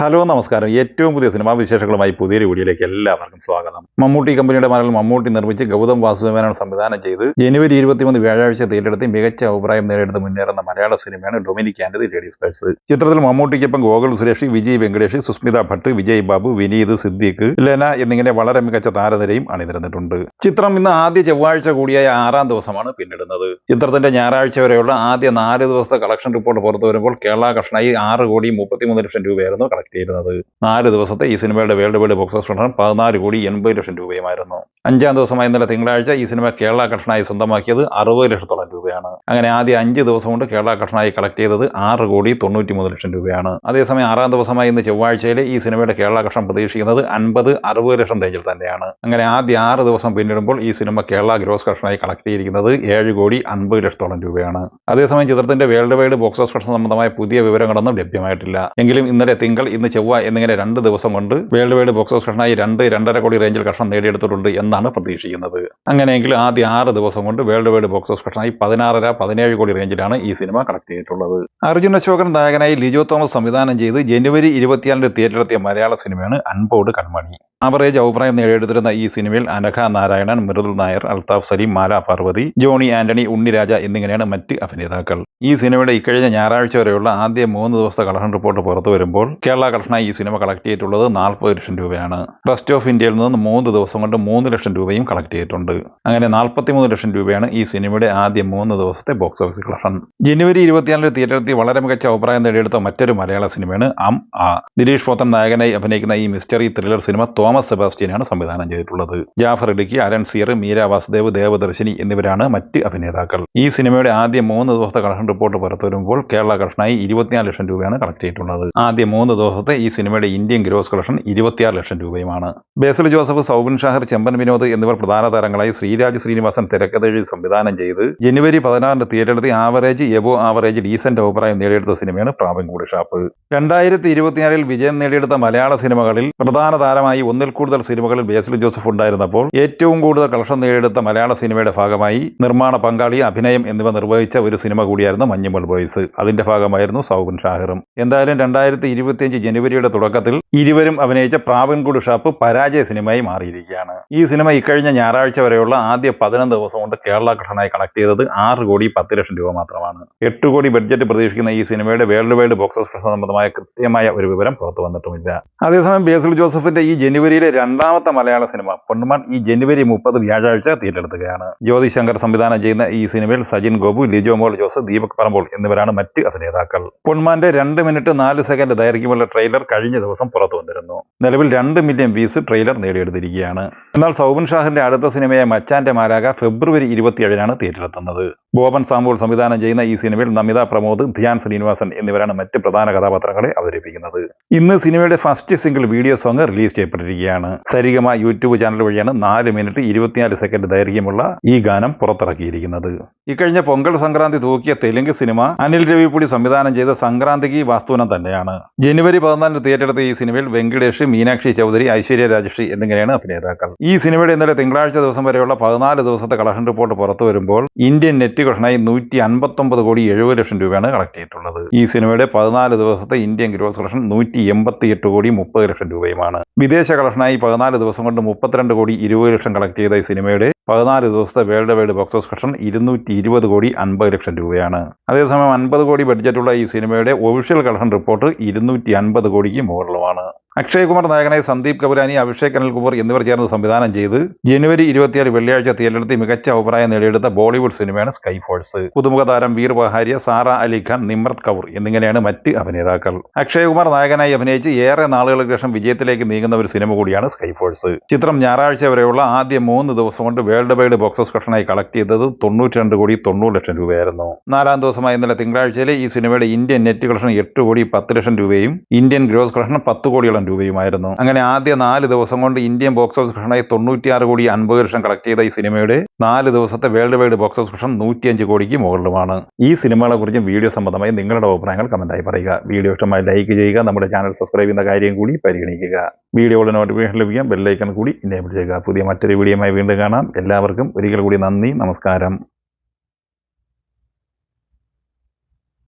Hello നമസ്കാരം. ഏറ്റവും പുതിയ സിനിമാ വിശേഷങ്ങളുമായി പുതിയൊരു വീഡിയോയിലേക്ക് എല്ലാവർക്കും സ്വാഗതം. മമ്മൂട്ടി കമ്പനിയുടെ മരണം മമ്മൂട്ടി നിർമ്മിച്ച് ഗൗതം വാസുദേവനാണ് സംവിധാനം ചെയ്ത് ജനുവരി ഇരുപത്തിമൂന്ന് വ്യാഴാഴ്ച തിയേറ്ററെടുത്ത് മികച്ച അഭിപ്രായം നേടിയെടുത്ത് മുന്നേറുന്ന മലയാള സിനിമയാണ് Dominic and the ladies purse ചിത്രത്തിൽ മമ്മൂട്ടിക്കൊപ്പം ഗോകുൽ സുരേഷ് വിജയ് വെങ്കടേഷ് സുസ്മിത ഭട്ട് വിജയ് ബാബു വിനീത് സിദ്ദീഖ് ലെന എന്നിങ്ങനെ വളരെ മികച്ച താരനിരയും അണിനിരന്നിട്ടുണ്ട്. ചിത്രം ഇന്ന് ആദ്യ ചൊവ്വാഴ്ച കൂടിയായ ആറാം ദിവസമാണ് പിന്നിടുന്നത്. ചിത്രത്തിന്റെ ഞായറാഴ്ച വരെയുള്ള ആദ്യ നാല് ദിവസത്തെ കളക്ഷൻ റിപ്പോർട്ട് പുറത്തു വരുമ്പോൾ കേരള കഷ്ണായി ആറ് കോടി മുപ്പത്തിമൂന്ന് ലക്ഷം രൂപയായിരുന്നു കളക്ട് ചെയ്തിരുന്നത് നാല് ദിവസത്തെ ഈ സിനിമയുടെ world wide box office collection പതിനാല് കോടി എൺപത് ലക്ഷം രൂപയുമായിരുന്നു. അഞ്ചാം ദിവസമായ ഇന്നലെ തിങ്കളാഴ്ച ഈ സിനിമ കേരള കഷ്ണായി സ്വന്തമാക്കിയത് അറുപത് ലക്ഷത്തോളം രൂപയാണ്. അങ്ങനെ ആദ്യ അഞ്ച് ദിവസം കൊണ്ട് കേരള കഷ്ണായി കളക്ട് ചെയ്തത് ആറ് കോടി തൊണ്ണൂറ്റി മൂന്ന് ലക്ഷം രൂപയാണ്. അതേസമയം ആറാം ദിവസമായ ഇന്ന് ചൊവ്വാഴ്ചയിൽ ഈ സിനിമയുടെ കേരള കഷ്ണം പ്രതീക്ഷിക്കുന്നത് അൻപത് അറുപത് ലക്ഷം റേഞ്ചിൽ തന്നെയാണ്. അങ്ങനെ ആദ്യ ആറ് ദിവസം പിന്നിടുമ്പോൾ ഈ സിനിമ കേരള ഗ്രോസ് കഷ്ണായി കളക്ട് ചെയ്തിരിക്കുന്നത് ഏഴ് കോടി അൻപത് ലക്ഷത്തോളം രൂപയാണ്. അതേസമയം ചിത്രത്തിന്റെ world wide box office collection സംബന്ധമായ പുതിയ വിവരങ്ങളൊന്നും ലഭ്യമായിട്ടില്ല. എങ്കിലും ഇന്നലെ തിങ്കൾ ഇന്ന് ചൊവ്വ എന്നിങ്ങനെ രണ്ട് ദിവസം കൊണ്ട് വേൾഡ് വൈഡ് ബോക്സ് ഓഫീസ് കളക്ഷനായി രണ്ട് രണ്ടര കോടി റേഞ്ചിൽ കഷ്ണം നേടിയെടുത്തിട്ടുണ്ട് എന്നാണ് പ്രതീക്ഷിക്കുന്നത്. അങ്ങനെയെങ്കിൽ ആദ്യ ആറ് ദിവസം കൊണ്ട് വേൾഡ് വൈഡ് ബോക്സ് ഓഫീസ് കളക്ഷനായി പതിനാറര പതിനേഴ് കോടി റേഞ്ചിലാണ് ഈ സിനിമ കളക്ട് ചെയ്തിട്ടുള്ളത്. അർജുൻ അശോകൻ നായകനായി ലിജോ തോമസ് സംവിധാനം ചെയ്ത് ജനുവരി ഇരുപത്തിയാലിന് തിയേറ്ററിലെത്തിയ മലയാള സിനിമയാണ് അൻപോട് കൺമണി. ആവറേജ് അഭിപ്രായം നേടിയെടുത്തിരുന്ന ഈ സിനിമയിൽ അനഘ നാരായണൻ മൃദുൽ നായർ അൽതാഫ് സലീം മാല പാർവതി ജോണി ആന്റണി ഉണ്ണിരാജ എന്നിങ്ങനെയാണ് മറ്റ് അഭിനേതാക്കൾ. ഈ സിനിമയുടെ ഇക്കഴിഞ്ഞ ഞായറാഴ്ച വരെയുള്ള ആദ്യ മൂന്ന് ദിവസത്തെ കളക്ഷൻ റിപ്പോർട്ട് പുറത്തു വരുമ്പോൾ കേരള കളക്ഷനായി ഈ സിനിമ കളക്ട് ചെയ്തിട്ടുള്ളത് നാൽപ്പത് ലക്ഷം രൂപയാണ്. ട്രസ്റ്റ് ഓഫ് ഇന്ത്യയിൽ നിന്ന് മൂന്ന് ദിവസം കൊണ്ട് മൂന്ന് ലക്ഷം രൂപയും കളക്ട് ചെയ്തിട്ടുണ്ട്. അങ്ങനെ നാൽപ്പത്തിമൂന്ന് ലക്ഷം രൂപയാണ് ഈ സിനിമയുടെ ആദ്യ മൂന്ന് ദിവസത്തെ ബോക്സ് ഓഫീസ് കളക്ഷൻ. ജനുവരി ഇരുപത്തിനാലിന് തിയേറ്ററെത്തി വളരെ മികച്ച അഭിപ്രായം നേടിയെടുത്ത മറ്റൊരു മലയാള സിനിമയാണ് അം ആ. ദിലീഷ് പോത്തൻ നായകനായി അഭിനയിക്കുന്ന ഈ മിസ്റ്ററി ത്രില്ലർ സിനിമ തോമസ് സെബാസ്റ്റ്യനാണ് സംവിധാനം ചെയ്തിട്ടുള്ളത്. ജാഫർ ഇടുക്കി അരൺ സിയർ മീര വാസുദേവ് ദേവദർശിനി എന്നിവരാണ് മറ്റ് അഭിനേതാക്കൾ. ഈ സിനിമയുടെ ആദ്യ മൂന്ന് ദിവസത്തെ കളക്ഷൻ റിപ്പോർട്ട് പുറത്തുവരുമ്പോൾ കേരള കളക്ഷനായി ഇരുപത്തിനാല് ലക്ഷം രൂപയാണ് കളക്ട് ചെയ്തിട്ടുള്ളത്. ആദ്യ മൂന്ന് ദിവസത്തെ ഈ സിനിമയുടെ ഇന്ത്യൻ ഗ്രോസ് കളക്ഷൻ ഇരുപത്തിയാറ് ലക്ഷം രൂപയുമാണ്. ബേസിൽ ജോസഫ് സൗബിൻ ഷാഹർ ചെമ്പൻ വിനോദ് എന്നിവർ പ്രധാന താരങ്ങളായി ശ്രീരാജ് ശ്രീനിവാസൻ തിരക്കഥഴി സംവിധാനം ചെയ്ത് ജനുവരി പതിനാറിന് തിയേറ്ററിലെത്തി ആവറേജ് എബോ ആവറേജ് ഡീസന്റ് അഭിപ്രായം നേടിയെടുത്ത സിനിമയാണ് പ്രാവൻകൂട് ഷാപ്പ്. രണ്ടായിരത്തി ഇരുപത്തിയാറിൽ വിജയം നേടിയെടുത്ത മലയാള സിനിമകളിൽ പ്രധാന താരമായി ഒന്നിൽ കൂടുതൽ സിനിമകളിൽ ബേസിൽ ജോസഫ് ഉണ്ടായിരുന്നപ്പോൾ ഏറ്റവും കൂടുതൽ കളക്ഷൻ നേടിയെടുത്ത മലയാള സിനിമയുടെ ഭാഗമായി നിർമ്മാണ പങ്കാളി അഭിനയം എന്നിവ നിർവഹിച്ച ഒരു സിനിമ കൂടിയായിരുന്നു മഞ്ഞുമൽ ബോയ്സ്. അതിന്റെ ഭാഗമായിരുന്നു സൗബിൻ ഷാഹിറും. എന്തായാലും രണ്ടായിരത്തി ഇരുപത്തിയഞ്ച് ജനുവരിയുടെ തുടക്കത്തിൽ ഇരുവരും അഭിനയിച്ച പ്രാവൻകൂട് ഷാപ്പ് പരാജയ സിനിമയായി മാറിയിരിക്കുകയാണ്. ഈ സിനിമ ഇക്കഴിഞ്ഞ ഞായറാഴ്ച വരെയുള്ള ആദ്യ പതിനൊന്ന് ദിവസം കൊണ്ട് കേരള ഘടനയായി കണക്ട് ചെയ്തത് ആറ് കോടി പത്ത് ലക്ഷം രൂപ മാത്രമാണ്. എട്ട് കോടി ബഡ്ജറ്റ് പ്രതീക്ഷിക്കുന്ന ഈ സിനിമയുടെ വേൾഡ് വൈഡ് ബോക്സ് ഓഫീസ് സംബന്ധമായ കൃത്യമായ ഒരു വിവരം പുറത്തു വന്നിട്ടുമില്ല. അതേസമയം ബേസിൽ ജോസഫിന്റെ ഈ ജനുവരിയിലെ രണ്ടാമത്തെ മലയാള സിനിമ പൊന്മാൻ ഈ ജനുവരി മുപ്പത് വ്യാഴാഴ്ച തിയേറ്ററെടുക്കുകയാണ് ജ്യോതി ശങ്കർ സംവിധാനം ചെയ്യുന്ന ഈ സിനിമയിൽ സജിൻ ഗോപു ലിജോ മോൾ ജോസ് ദീപക് പറമ്പോൾ എന്നിവരാണ് മറ്റ് അഭിനേതാക്കൾ. പൊന്മാന്റെ രണ്ട് മിനിറ്റ് നാല് സെക്കൻഡ് ദൈർഘ്യമുള്ള ട്രെയിലർ കഴിഞ്ഞ ദിവസം പുറത്തു വന്നിരുന്നു. നിലവിൽ രണ്ട് മില്യൺ വീസ് ട്രെയിലർ നേടിയെടുത്തിരിക്കുകയാണ്. എന്നാൽ സൗബിൻ ഷാഹിന്റെ അടുത്ത സിനിമയായ മച്ചാന്റെ മാലാക ഫെബ്രുവരി ഇരുപത്തിയേഴിനാണ് തിയേറ്ററിലെത്തുന്നത് ബോബൻ സാമ്പൂൾ സംവിധാനം ചെയ്യുന്ന ഈ സിനിമയിൽ നമിത പ്രമോദ് ധ്യാൻ ശ്രീനിവാസൻ എന്നിവരാണ് മറ്റ് പ്രധാന കഥാപാത്രങ്ങളെ അവതരിപ്പിക്കുന്നത്. ഇന്ന് സിനിമയുടെ first single video song release ചെയ്യപ്പെട്ടിരിക്കുകയാണ് Saregama YouTube channel വഴിയാണ് നാല് മിനിറ്റ് ഇരുപത്തിനാല് സെക്കൻഡ് ദൈർഘ്യമുള്ള ഈ ഗാനം പുറത്തിറക്കിയിരിക്കുന്നത്. ഇക്കഴിഞ്ഞ പൊങ്കൽ സംക്രാന്തി തൂക്കിയ തെലുങ്ക് സിനിമ അനിൽ രവിപുടി സംവിധാനം ചെയ്ത സംക്രാന്തിക്ക് വാസ്തുവിനം തന്നെയാണ്. ജനുവരി പതിനാലിന് തിയേറ്ററെടുത്ത ഈ സിനിമയിൽ വെങ്കടേഷ് മീനാക്ഷി ചൗധരി ഐശ്വര്യ രാജശ്രീ എന്നിങ്ങനെയാണ് അഭിനേതാക്കൾ. ഈ സിനിമയുടെ ഇന്നലെ തിങ്കളാഴ്ച ദിവസം വരെയുള്ള പതിനാല് ദിവസത്തെ കളക്ഷൻ റിപ്പോർട്ട് പുറത്തു വരുമ്പോൾ ഇന്ത്യൻ നെറ്റ് കളക്ഷനായി നൂറ്റി അൻപത്തൊമ്പത് കോടി എഴുപത് ലക്ഷം രൂപയാണ് കളക്ട് ചെയ്തിട്ടുള്ളത്. ഈ സിനിമയുടെ പതിനാല് ദിവസത്തെ ഇന്ത്യൻ ഗ്രോസ് കളക്ഷൻ നൂറ്റി എൺപത്തി എട്ട് കോടി മുപ്പത് ലക്ഷം രൂപയുമാണ്. വിദേശ കളക്ഷനായി പതിനാല് ദിവസം കൊണ്ട് മുപ്പത്തിരണ്ട് കോടി ഇരുപത് ലക്ഷം കളക്ട് ചെയ്ത ഈ സിനിമയുടെ പതിനാല് ദിവസത്തെ world wide box office collection ഇരുന്നൂറ്റി ഇരുപത് കോടി അൻപത് ലക്ഷം രൂപയാണ്. അതേസമയം അൻപത് കോടി ബഡ്ജറ്റുള്ള ഈ സിനിമയുടെ ഒഫീഷ്യൽ കളക്ഷൻ റിപ്പോർട്ട് ഇരുന്നൂറ്റി അൻപത് കോടിക്ക് മുകളിലുമാണ്. അക്ഷയ് കുമാർ നായകനായി സന്ദീപ് കപുരാനി അഭിഷേക് അനിൽകുമാർ എന്നിവർ ചേർന്ന് സംവിധാനം ചെയ്ത് ജനുവരി ഇരുപത്തിയാറ് വെള്ളിയാഴ്ച തിയേറ്ററെടുത്ത് മികച്ച അഭിപ്രായം നേടിയെടുത്ത ബോളിവുഡ് സിനിമയാണ് സ്കൈ ഫോഴ്സ് പുതുമുഖ താരം വീർ ബഹാരിയ സാറ അലിഖാൻ നിമ്രത് കൗർ എന്നിങ്ങനെയാണ് മറ്റ് അഭിനേതാക്കൾ. അക്ഷയ് കുമാർ നായകനായി അഭിനയിച്ച് ഏറെ നാളുകൾക്ക് ശേഷം വിജയത്തിലേക്ക് നീങ്ങുന്ന ഒരു സിനിമ കൂടിയാണ് സ്കൈ ഫോഴ്സ് ചിത്രം ഞായറാഴ്ച വരെയുള്ള ആദ്യ മൂന്ന് ദിവസം കൊണ്ട് world wide box office collect ചെയ്തത് തൊണ്ണൂറ്റി രണ്ട് കോടി തൊണ്ണൂറ് ലക്ഷം രൂപയായിരുന്നു. നാലാം ദിവസമായ ഇന്നലെ തിങ്കളാഴ്ചയിലെ ഈ സിനിമയുടെ ഇന്ത്യൻ നെറ്റ് കളക്ഷൻ എട്ട് കോടി പത്ത് ലക്ഷം രൂപയും ഇന്ത്യൻ ഗ്രോസ് കളക്ഷൻ പത്ത് കോടിയോളം രൂപയുമായിരുന്നു. അങ്ങനെ ആദ്യ നാല് ദിവസം കൊണ്ട് ഇന്ത്യൻ ബോക്സ് ഓഫീസ് കളക്ഷനായി തൊണ്ണൂറ്റിയാറ് കോടി അൻപത് ലക്ഷം കളക്ട് ചെയ്ത ഈ സിനിമയുടെ നാല് ദിവസത്തെ world wide box office collection നൂറ്റിയഞ്ച് കോടിക്ക് മുകളിലുമാണ്. ഈ സിനിമകളെ കുറിച്ചും വീഡിയോ സംബന്ധമായി നിങ്ങളുടെ അഭിപ്രായങ്ങൾ കമന്റായി പറയുക. വീഡിയോ ഇഷ്ടമായി ലൈക്ക് ചെയ്യുക നമ്മുടെ ചാനൽ സബ്സ്ക്രൈബ് ചെയ്യുന്ന കാര്യം കൂടി പരിഗണിക്കുക. വീഡിയോയുടെ നോട്ടിഫിക്കേഷൻ ലഭിക്കാൻ ബെല്ലൈക്കൺ കൂടി ഇനേബിൾ ചെയ്യുക. പുതിയ മറ്റൊരു വീഡിയോയുമായി വീണ്ടും കാണാം. എല്ലാവർക്കും ഒരിക്കൽ കൂടി നന്ദി നമസ്കാരം.